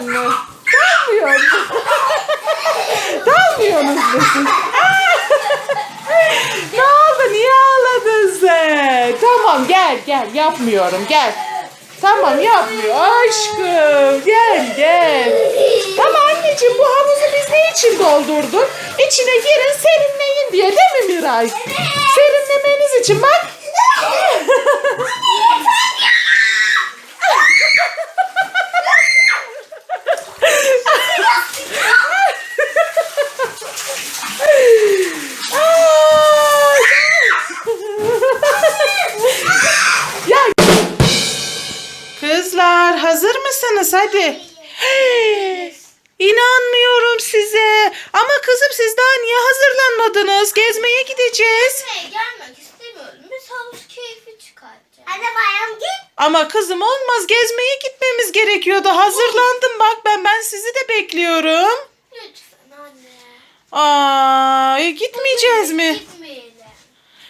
mu? Dalmıyor mu? Dalmıyorsunuz mu siz? ne oldu? Niye ağladın sen? Tamam gel gel yapmıyorum gel. Tamam yapmıyor aşkım gel gel. Tamam anneciğim bu havuzu biz ne için doldurduk? İçine girin serinleyin diye değil mi Miray? Serinlemeniz için bak. Hadi? Hey, İnanmıyorum size. Ama kızım siz daha niye hazırlanmadınız? Gezmeye gideceğiz. Gelmek istemiyorum. Biz havuz keyfi çıkartacağız. Hadi bayram git. Ama kızım olmaz gezmeye gitmemiz gerekiyordu. Hazırlandım bak ben ben sizi de bekliyorum. Lütfen anne. Aa, e, gitmeyeceğiz mi? Gitmeyelim.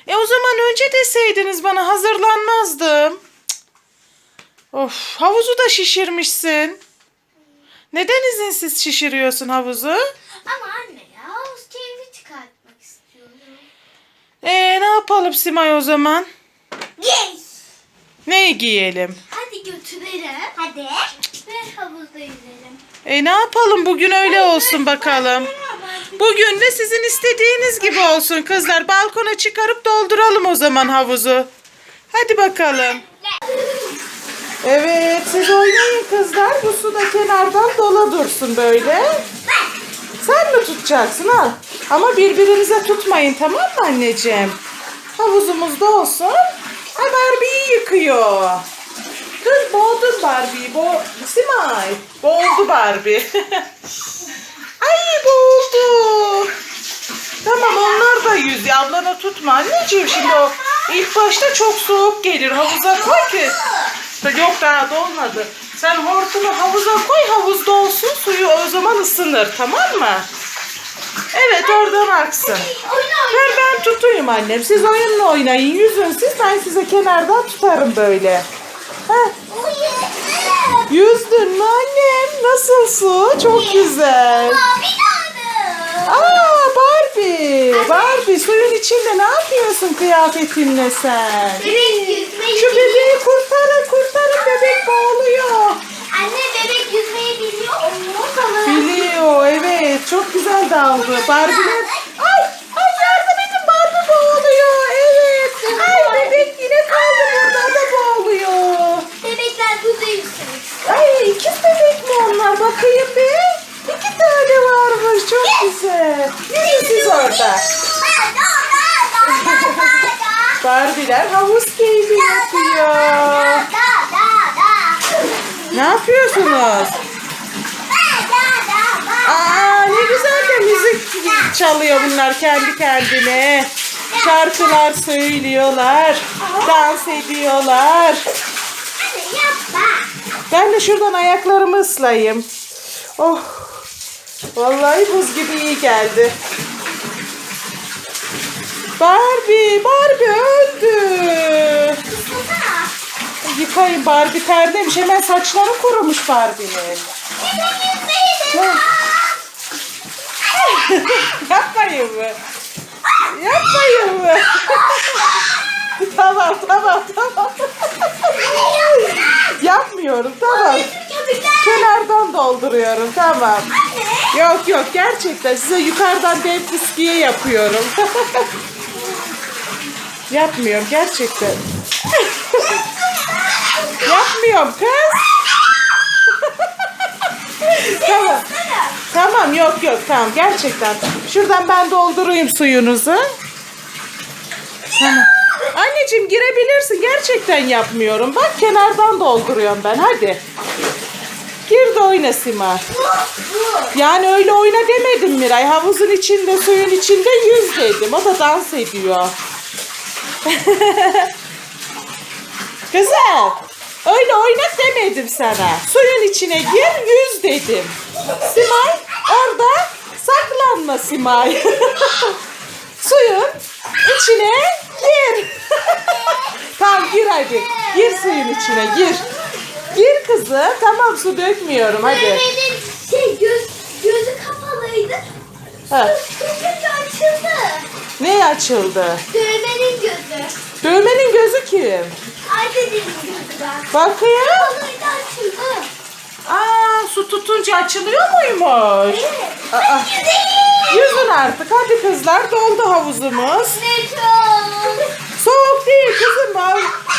E o zaman önce deseydiniz bana hazırlanmazdım. Of havuzu da şişirmişsin. Neden izinsiz şişiriyorsun havuzu? Ama anne ya havuz keyfi çıkartmak istiyorum. E ne yapalım Simay o zaman? Geç. Neyi giyelim? Hadi götürelim. Hadi. Ve havuzda yüzelim. E ne yapalım bugün öyle olsun bakalım. Bugün de sizin istediğiniz gibi olsun kızlar. Balkona çıkarıp dolduralım o zaman havuzu. Hadi bakalım. Evet siz oynayın kızlar. Bu su da kenardan dola dursun böyle. Sen mi tutacaksın al. Ama birbirinize tutmayın tamam mı anneciğim? Havuzumuzda olsun. Ha Barbie'yi yıkıyor. Kız boğdun Barbie'yi. Bo Simay. Boğuldu Barbie. Ay boğuldu. Tamam onlar da yüz. Ablana tutma anneciğim şimdi o ilk başta çok soğuk gelir. Havuza koy ki. Yok daha dolmadı. Sen hortumu havuza koy havuzda olsun suyu o zaman ısınır tamam mı? Evet oradan aksın. Ver ben tutayım annem. Siz oyunla oynayın. Yüzün siz ben size kenardan tutarım böyle. Heh. Yüzdün mü annem? Nasıl su? Çok güzel. Aa Barbie. Barbie suyun içinde ne yapıyorsun kıyafetinle sen? Şu bebeği kurtarın bebek boğuluyor. Anne bebek yüzmeyi biliyor mu? Tamam. Biliyor evet çok güzel daldı. Barbie'ler. Ay ay yardım edin Barbie boğuluyor. Evet. Ay bebek yine kaldı burada da boğuluyor. Bebekler burada istiyor. Ay ikiz bebek mi onlar bakayım bir. İki tane varmış çok güzel. Yürüyün siz orada. Barbie'ler havuz keyfi yapıyor. Ne yapıyorsunuz? Aa ne güzel de müzik çalıyor bunlar kendi kendine. Şarkılar söylüyorlar. Dans ediyorlar. Ben de şuradan ayaklarımı ıslayayım. Oh. Vallahi buz gibi iyi geldi. Barbie, Barbie Yıkayın Barbie terlemiş. Hemen saçları kurumuş Barbie'nin. Yapmayın mı? Yapmayın mı? tamam tamam tamam. Yapmıyorum tamam. Kenardan dolduruyorum tamam. Yok yok gerçekten size yukarıdan dev fıskiye yapıyorum. Yapmıyorum gerçekten. Yapmıyorum kız. tamam. Tamam yok yok tamam gerçekten. Şuradan ben doldurayım suyunuzu. Tamam. Anneciğim girebilirsin. Gerçekten yapmıyorum. Bak kenardan dolduruyorum ben. Hadi. Gir de oyna Sima. Yani öyle oyna demedim Miray. Havuzun içinde, suyun içinde yüz dedim. O da dans ediyor. Güzel. Öyle oyna demedim sana. Suyun içine gir, yüz dedim. Simay orada saklanma Simay. Suyun içine gir. tamam gir hadi. Gir suyun içine gir. Gir kızım. Tamam su dökmüyorum hadi. Mehmet'in şey göz, gözü kapalıydı. Ha. Tutunca açıldı. Ne açıldı? Dövmenin gözü. Dövmenin gözü kim? Dedim gözü ben. Bakayım. Aa su tutunca açılıyor muymuş? Evet. Aa, yüzün artık. Hadi kızlar doldu havuzumuz. Ne çok. Soğuk değil kızım.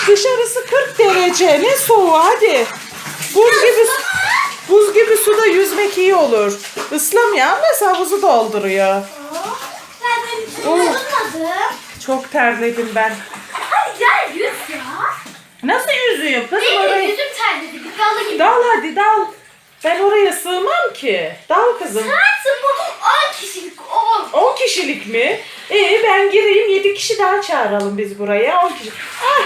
Dışarısı 40 derece. Ne soğuğu hadi. Buz gibi buz gibi suda yüzmek iyi olur. Islamıyor ama havuzu dolduruyor. Ben ben ısınmadım. Çok terledim ben. Hadi gel yüz ya. Nasıl yüzüyor kızım Benim de orayı? yüzüm terledi. Bir dalı gibi. Dal hadi dal. Ben oraya sığmam ki. Dal kızım. Sensin bu 10 kişilik 10. 10 kişilik mi? Ee ben gireyim 7 kişi daha çağıralım biz buraya. 10 kişi. Ah!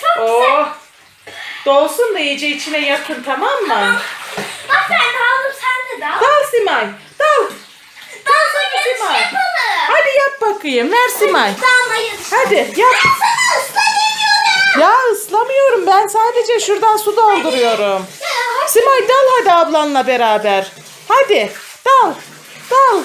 Çok güzel. Oh. Dolsun da iyice içine yakın tamam mı? Bak ben de aldım sen de dal. Dal Simay. Dal. Dalma yarışı Simay. yapalım. Hadi yap bakayım. Ver Simay. Dalma yarışı. Hadi yap. Sana ıslanıyorum. Ya ıslamıyorum ben sadece şuradan su dolduruyorum. Hadi. Simay dal hadi ablanla beraber. Hadi dal. Dal.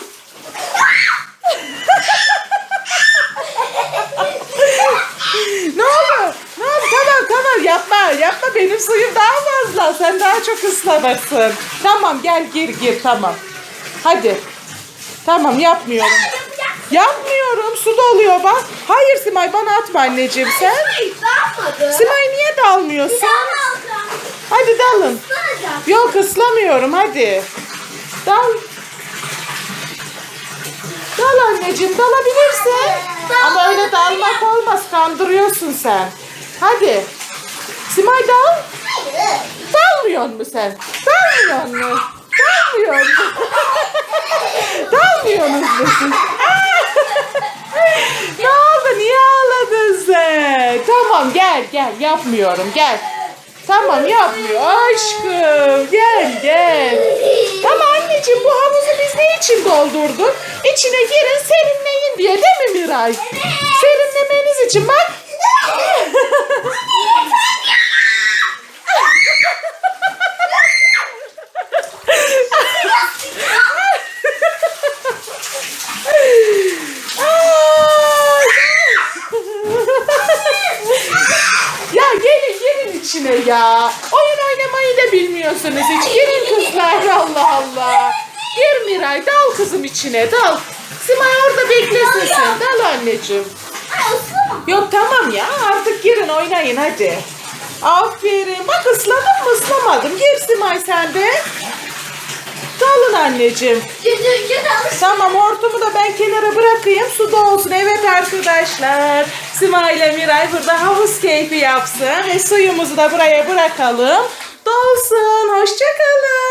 ne oldu? Ne oldu? Tamam tamam yapma yapma benim suyum daha fazla. Sen daha çok ıslanırsın. Tamam gel gir gir tamam. Hadi. Tamam yapmıyorum. Yapmıyorum su doluyor bak. Hayır Simay bana atma anneciğim sen. Simay niye dalmıyorsun? Hadi dalın. Yok ıslamıyorum hadi. Dal. Dal anneciğim dalabilirsin. Ama öyle dalmak olmaz kandırıyorsun sen. Hadi. Simay dal. Dalmıyor mu sen? Dalmıyor mu? Dalmıyor mu? Dalmıyorsunuz mu siz? ne oldu? Niye ağladın sen? Tamam gel gel yapmıyorum gel. Tamam yapmıyor aşkım gel gel. Ama anneciğim bu havuzu biz ne için doldurduk? İçine girin serinleyin diye değil mi Miray? Serinlemeniz için bak. Ay! ya gelin gelin içine ya. Oyun oynamayı da bilmiyorsunuz hiç. Girin kızlar Allah Allah. Gir Miray dal kızım içine dal. Simay orada beklesin sen. Dal anneciğim. Yok tamam ya artık girin oynayın hadi. Aferin. Bak ısladın mı ıslamadım. Gir Simay sen de. Dalın anneciğim. Tamam hortumu da ben kenara bırakayım. Su da olsun. Evet arkadaşlar. Sima ile Miray burada havuz keyfi yapsın. Ve suyumuzu da buraya bırakalım. Dolsun. Hoşçakalın.